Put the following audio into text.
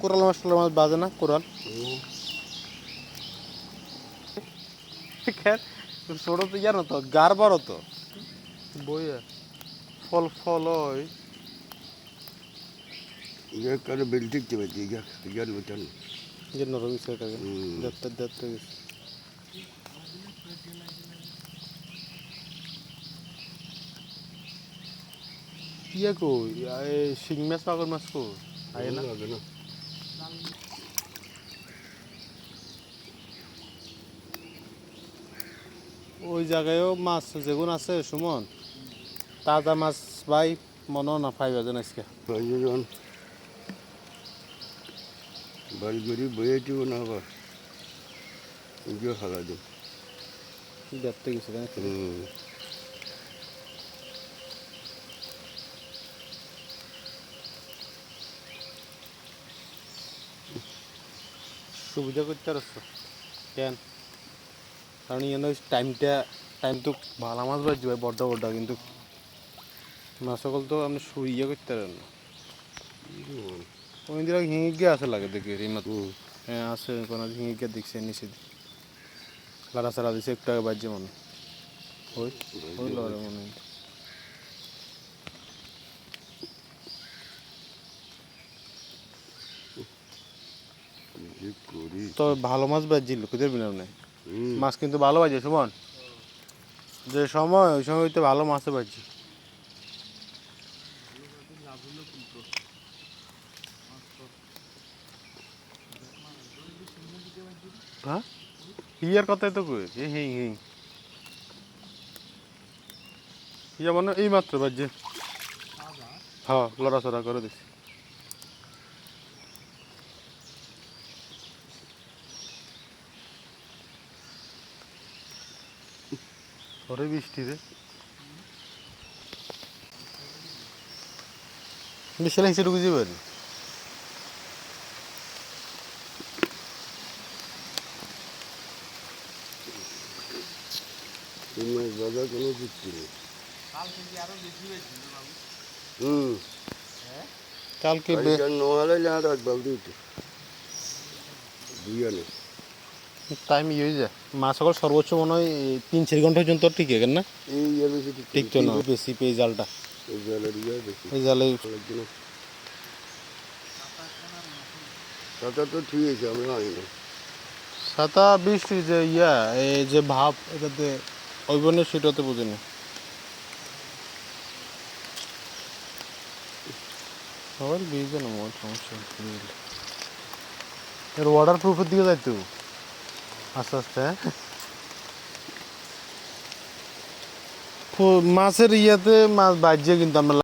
Coral মাছ টোরাল মাছ বাজে না coral ছোট তো জানো তো গার বড় তো বইয়া ফল ফল হয় ये कर बिल्डिंग के बच्चे ये ये बच्चन ये नरमी से कर जब तक जब तक ये को ये सिंग में स्पागर मस्को आया ना ওই জায়গায়ও মাছ যেগুন আছে সুমন তাজা মাছ ভাই মনে না পাইবা যেন আজকে। ভাইজন বাড়ি গড়ি বইয়েটিও না আবার। হালা দিন দেখতে গেছিলেন সুবিধা করতে পারছ কেন? কারণ ইয়ে টাইমটা টাইম তো ভালো মাছ ভাই বড্ডা বড্ডা কিন্তু মাছ সকল তো আপনি ইয়ে করতে পারেন না ওই গিয়ে আসে লাগে দেখি এই মাছ হ্যাঁ আছে কোনো হিঙে গিয়ে দেখছে নিচে লাড়া সারা দিছে একটু আগে বাজছে মনে। ওই ওই লড়ে মনে। হয়। তবে ভালো মাছ বাজছিল খুদের বিনাম নেই মাছ কিন্তু ভালো বাজে সুমন। যে সময় ওই সময় তো ভালো মাছে বাজছে হ্যাঁ? হিয়ার কথাই তো কই? হিং হিং হিয়া মানে এই মাত্র বাজছে হ্যাঁ লড়াচড়া করে দিছি। Oraya bir içtiydi. Şimdi şöyle hissedip güzel böyle. Bilmez bazen onu bitti. Kalkınca aram bitti mi? Hı. Kalkınca. Kalkınca nohala ile arak baldı. Duyuyor musun? Time ইয়ে হয়ে যায়। মাছ সকল সর্বোচ্চ মনে হয় তিন চার ঘণ্টা পর্যন্ত টিকে কেন না? এই ইয়ে বেশি ঠিক তো না। বেশি পেয়ে জালটা। এই জালে সাঁতার তো ঠিক আছে আমি আনি না। সাতা বৃষ্টি যে ইয়া এই যে ভাব এটাতে ওই বনে সেটাতে বুঝিনি। সবার বিজে না মোট সমস্যা এর ওয়াটার প্রুফের দিকে যাই তো আস্তে আস্তে। মাছের ইয়েতে মাছ বাজছে কিন্তু আমরা